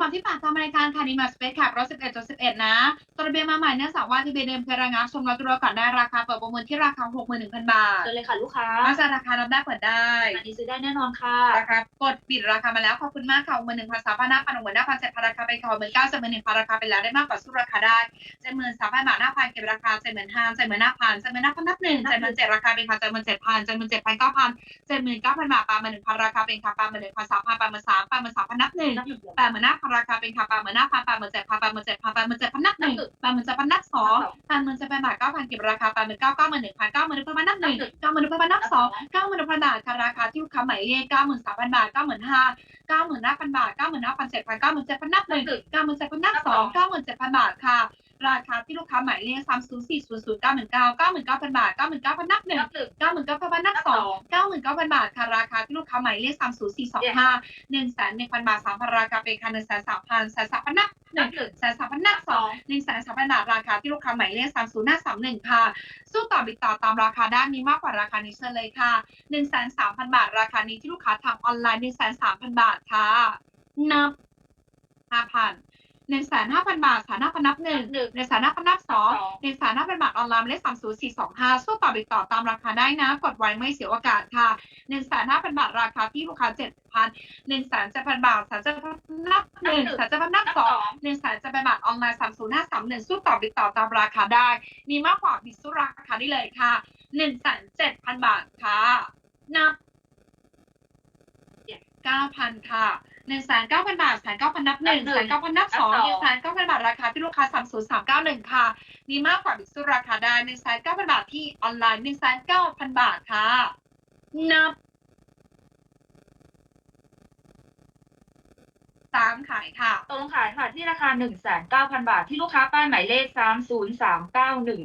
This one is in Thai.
ำดับที่8ตามรายการค่ะนิมาสเปซขับรถ11.11นะตัวระเบียนมาใหม่เนื่องจากว่าที่เบเดิมเคยระงับชมรถตัวก่อนได้ราคาเปิดประมูลที่ราคา61,000บาทเจอเลยค่ะลูกค้ามาจากราคารับได้เปิดได้อันนี้ซื้อได้แน่นอนค่ะราคากดปิดราคามาแล้วขอบคุณมากค่ะ61,000 3,000 5,000 61,000 7,000ราคาไปก่อน19,000 71,000ราคาไปแล้วได้มากกว่าสู้ราคาได้73,000บาท5,000เก็บราคา75,000 75,000 75,000นับหนึ่ง77,000ราคาเป็นค่ะ77,000 77,000 9,000 79,000บาทปลาหมื่น1,000ราคาเป็นค่ะปลาหมื่น1,000 3,000ปลาหมื่น3,000ปลาหมื่น3,000นับหนึ่งนับหนึ่งแปดหมื่นห้าพันราคาเป็นค่ะแปดหมื่นห้าพันแปดหมื่นเจ็ดพันแปดหมื่นเจ็ดพันแปดหมื่นเจ็ดพันนับหนึ่งแปดหมื่นเจ็ดพันนับสองแปดหมื่นเจ็ดพันบาทเก้าพันเก็บราคาแปดหมื่นเก้าเก้าหมื่นหนึ่งพันเก้าหมื่นหนึ่งพันนับหนึ่งเก้าหมื่นหนึ่งพันนับสองเก้าหมื่นหนึ่งพันบาทค่ะราคาที่ลูกค้าหมายเลขเก้าหมื่นสามพันบาทเก้าหมื่นห้าเก้าหมื่นห้าพันบาทเก้าหมื่นห้าพันเจ็ดพันเก้าหมื่นเจ็ดพันนับหนึ่งเก้าหมื่นเจ็ดพันนับสองเก้าหมื่นเจ็ดพันบาทค่ะ ราคาที่ลูกค้าหมายเลขสามศูนย์สี่ศูนย์ศูนย์เก้าหมื่นเก้าเก้าหมื่นเก้าพันบาทเก้าหมื่นเก้าพันนับหนึ่งนับหนึ่งเก้าหมื่นเก้าพันนับสองเก้าหมื่นเก้าพันบาท ค่ะ ราคาที่ลูกค้าหมายเลขสามศูนย์สี่สองห้าหนึ่งแสนหนึ่งพันบาทสามพันราคาเป็นค่ะหนึ่งแสนสามพันแสนสามพันนับหนึ่งแสนสามพันนับสองหนึ่งแสนสามพันบาทราคาที่ลูกค้าหมายเลขสามศูนย์ห้าสามหนึ่งค่ะ สู้ต่อบิดต่อตามราคาด้านนี้มากกว่าราคานี้เชิญเลยค่ะหนึ่งแสนสามพันบาท ราคานี้ที่ลูกค้าทางออนไลน์หนึ่งแสนสามพันบาทค่ะนับห้าพัน หนึ่งแสนห้าพันบาทสานห้าพันนับหนึ่งหนึ่งหนึ่งแสนห้าพันนับสองสองหนึ่งแสนห้าพันบาทออนไลน์เลขสามศูนย์สี่สองห้าสู้ต่อบิดต่อตามราคาได้นะ กดไว้ไม่เสียโอกาสค่ะหนึ่งแสนห้าพันบาทราคาที่ลูกค้าเจ็ดพันหนึ่งแสนเจ็ดพันบาทแสนเจ็ดพันนับหนึ่งแสนเจ็ดพันนับสองหนึ่งแสนจะเป็นบัตรออนไลน์สามศูนย์ห้าสามหนึ่งสู้ต่อบิดต่อตามราคาได้ มีมากกว่าบิดสู้ราคาได้เลยค่ะหนึ่งแสนเจ็ดพันบาทค่ะนับเก้าพันค่ะ หนึ่งแสนเก้าพันบาทแสนเก้าพันนับหนึ่งแสนเก้าพันนับสองหนึ่งแสนเก้าพันบาทราคาที่ลูกค้าสามศูนย์สามเก้าหนึ่งค่ะ มีมากกว่าบิดสู้ราคาได้หนึ่งแสนเก้าพันบาทที่ออนไลน์หนึ่งแสนเก้าพันบาทค่ะ นับสามขายค่ะตกลงขายค่ะที่ราคาหนึ่งแสนเก้าพันบาทที่ลูกค้าป้ายหมายเลขสามศูนย์สามเก้าหนึ่ง